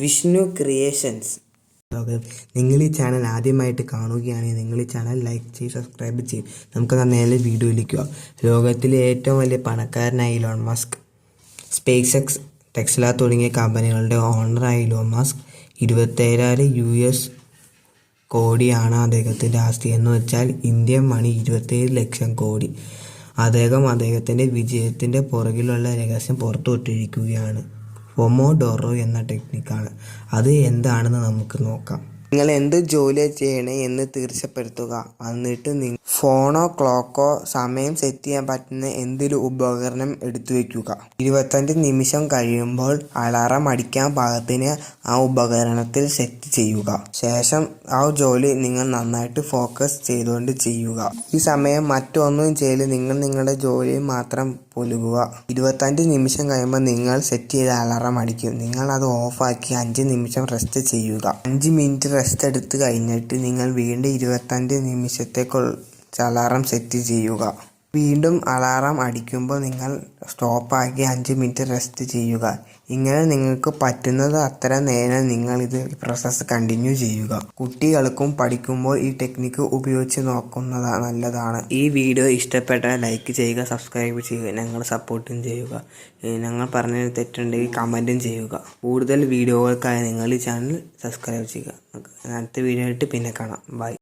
Vishnu creations. നിങ്ങൾ ഈ channel ആദ്യമായിട്ട് കാണുകയാണെങ്കിൽ നിങ്ങൾ ഈ ചാനൽ ലൈക്ക് ചെയ്ത് സബ്സ്ക്രൈബ് ചെയ്യും. നമുക്ക് നേരെ വീഡിയോയിലേക്ക് പോകാം ലോകത്തിലെ ഏറ്റവും വലിയ പണക്കാരനായ Elon Musk SpaceX Tesla തുടങ്ങിയ കമ്പനികളുടെ ഓണറായ ഇലോൺ മസ്ക് ഇരുപത്തേഴായിരം യു എസ് കോടിയാണ് അദ്ദേഹത്തിന്റെ ആസ്തി. എന്ന് വെച്ചാൽ ഇന്ത്യൻ മണി ഇരുപത്തേഴ് ലക്ഷം കോടി. അദ്ദേഹം അദ്ദേഹത്തിന്റെ വിജയത്തിന്റെ പുറകിലുള്ള രഹസ്യം പുറത്തുവിട്ടിരിക്കുകയാണ്. പൊമോഡോറോ എന്ന ടെക്നിക്കാണ് അത് എന്താണെന്ന് നമുക്ക് നോക്കാം. നിങ്ങൾ എന്ത് ജോലി ചെയ്യണേ എന്ന് തീർച്ചപ്പെടുത്തുക. എന്നിട്ട് നിങ്ങൾ ഫോണോ ക്ലോക്കോ സമയം സെറ്റ് ചെയ്യാൻ പറ്റുന്ന എന്തെങ്കിലും ഉപകരണം എടുത്തു വെക്കുക. ഇരുപത്തഞ്ച് നിമിഷം കഴിയുമ്പോൾ അലാറം അടിക്കാൻ പാകത്തിന് ആ ഉപകരണത്തിൽ സെറ്റ് ചെയ്യുക. ശേഷം ആ ജോലി നിങ്ങൾ നന്നായിട്ട് ഫോക്കസ് ചെയ്തുകൊണ്ട് ചെയ്യുക. ഈ സമയം മറ്റൊന്നും ചെയ്ത് നിങ്ങൾ നിങ്ങളുടെ ജോലി മാത്രം പുലുകുക. ഇരുപത്തഞ്ച് നിമിഷം കഴിയുമ്പോൾ നിങ്ങൾ സെറ്റ് ചെയ്ത അലാറം അടിക്കും. നിങ്ങൾ അത് ഓഫാക്കി അഞ്ച് നിമിഷം റെസ്റ്റ് ചെയ്യുക. അഞ്ച് മിനിറ്റ് റെസ്റ്റ് എടുത്ത് കഴിഞ്ഞിട്ട് നിങ്ങൾ വീണ്ടും ഇരുപത്തഞ്ച് നിമിഷത്തേക്കുള്ള അലാറം സെറ്റ് ചെയ്യുക. വീണ്ടും അലാറം അടിക്കുമ്പോൾ നിങ്ങൾ സ്റ്റോപ്പാക്കി അഞ്ച് മിനിറ്റ് റെസ്റ്റ് ചെയ്യുക. ഇങ്ങനെ നിങ്ങൾക്ക് പറ്റുന്നത് അത്ര നേരം നിങ്ങൾ ഇത് പ്രോസസ്സ് കണ്ടിന്യൂ ചെയ്യുക. കുട്ടികൾക്കും പഠിക്കുമ്പോൾ ഈ ടെക്നിക്ക് ഉപയോഗിച്ച് നോക്കുന്നത് നല്ലതാണ്. ഈ വീഡിയോ ഇഷ്ടപ്പെട്ടാൽ ലൈക്ക് ചെയ്യുക സബ്സ്ക്രൈബ് ചെയ്യുക ഞങ്ങൾ സപ്പോർട്ടും ചെയ്യുക. ഞങ്ങൾ പറഞ്ഞ തെറ്റുണ്ടെങ്കിൽ കമന്റും ചെയ്യുക. കൂടുതൽ വീഡിയോകൾക്കായി നിങ്ങൾ ഈ ചാനൽ സബ്സ്ക്രൈബ് ചെയ്യുക. അടുത്ത വീഡിയോ ആയിട്ട് പിന്നെ കാണാം. ബൈ